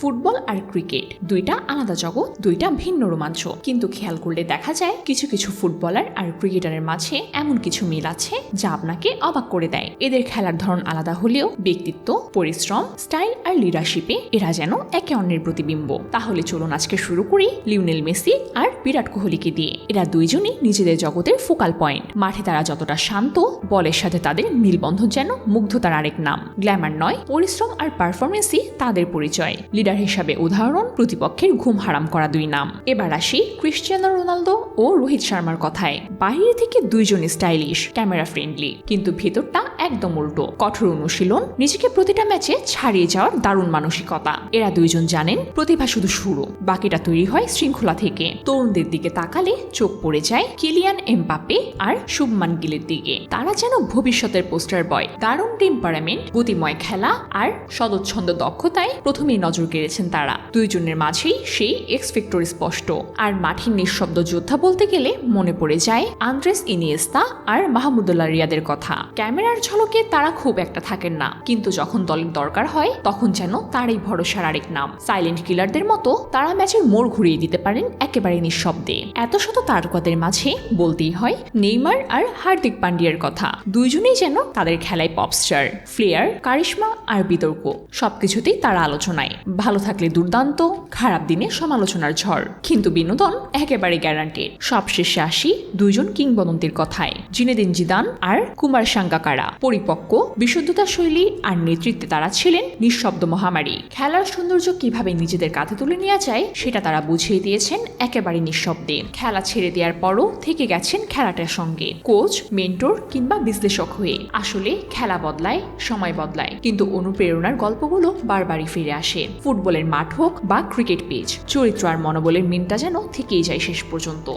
Football আর cricket. দুইটা আলাদা জগৎ, দুইটা ভিন্ন রোমাঞ্চ। কিন্তু খেয়াল করলে দেখা যায়, কিছু কিছু ফুটবলার আর ক্রিকেটারের মাঝে এমন কিছু মিল আছে যা আপনাকে অবাক করে দেয়। এদের খেলার ধরন আলাদা হলেও ব্যক্তিত্ব, পরিশ্রম, স্টাইল আর লিডারশিপে এরা যেন একে অন্যের প্রতিবিম্ব। তাহলে চলুন আজকে শুরু করি লিওনেল মেসি আর বিরাট কোহলিকে দিয়ে। এরা দুইজনই নিজেদের জগতের ফোকাল পয়েন্ট। মাঠে তারা যতটা শান্ত, বলের সাথে তাদের মিলবন্ধন যেন মুগ্ধতার আরেক নাম। গ্ল্যামার নয়, পরিশ্রম আর পারফরমেন্সই তাদের পরিচয়। লিডার হিসাবে উদাহরণ, প্রতিপক্ষের ঘুম হারাম করা দুই নাম। এবার আসি ক্রিশ্চিয়ানো রোনালদো ও রোহিত শর্মার কথায়। বাইরে থেকে দুইজন স্টাইলিশ, ক্যামেরা ফ্রেন্ডলি। কিন্তু ভেতরটা একদম উল্টো। কঠোর অনুশীলন, নিজেকে প্রতিটা ম্যাচে ছাড়িয়ে যাওয়ার দারুণ মানসিকতা। এরা দুইজন জানেন, প্রতিভা শুধু শুরু, বাকিটা তৈরি হয় শৃঙ্খলা থেকে। তরুণদের দিকে তাকালে চোখ পড়ে যায় কিলিয়ান এমবাপ্পে আর শুভমান গিলের দিকে। তারা যেন ভবিষ্যতের পোস্টার বয়। দারুণ টেম্পারামেন্ট, গতিময় খেলা আর সদচ্ছন্দ দক্ষতায় প্রথমেই নজর কেড়েছেন তারা। দুইজনের মাঝেই সেই এক্স ফেক্টর স্পষ্ট। আর মাঠের নিঃশব্দ যোদ্ধা বলতে গেলে মনে পড়ে যায় আন্দ্রেস ইনিয়েস্তা আর মাহমুদুল্লাহ রিয়াদের কথা। ক্যামেরার ঝলকে তারা খুব একটা থাকেন না। কিন্তু যখন দলের দরকার হয়, তখন যেন তারই ভরসার আরেক নাম। সাইলেন্ট কিলারদের মতো তারা ম্যাচের মোড় ঘুরিয়ে দিতে পারেন একেবারে নিঃশব্দে। এত শত তারকাদের মাঝে বলতেই হয় নেইমার আর হার্দিক পান্ডিয়ার কথা। দুইজনেই যেন তাদের খেলায় পপস্টার ফ্লেয়ার, কারিশ্মা আর বিতর্ক। সবকিছুতেই তারা আলোচনায়। ভালো থাকলে দুর্দান্ত, খারাপ দিনে সমালোচনার ঝড়। কিন্তু বিনোদন একেবারে গ্যারান্টেড সবশেষে আসি দুইজন কিংবদন্তির কথায়। জিনেদিন জিদান আর কুমার সাঙ্গাকারা। পরিপক্ক বিশুদ্ধতা শৈলী আর নেতৃত্বে তারা ছিলেন নিঃশব্দ মহামারী। খেলার সৌন্দর্য কীভাবে নিজেদের কাঁধে তুলে নেওয়া যায়, সেটা তারা বুঝিয়ে দিয়েছেন একেবারে নিঃশব্দে। খেলা ছেড়ে দেওয়ার পরও থেকে গেছেন খেলাটার সঙ্গে। কোচ, মেন্টর কিংবা বিশ্লেষক হয়ে আসলে খেলা বদলায়, সময় বদলায়। কিন্তু অনুপ্রেরণার গল্পগুলো বারবারই ফিরে আসে। ফুটবলের মাঠ হোক বা ক্রিকেট পিচ, চরিত্র আর মনোবলের মিনটা যেন থেকেই যায় শেষ পর্যন্ত।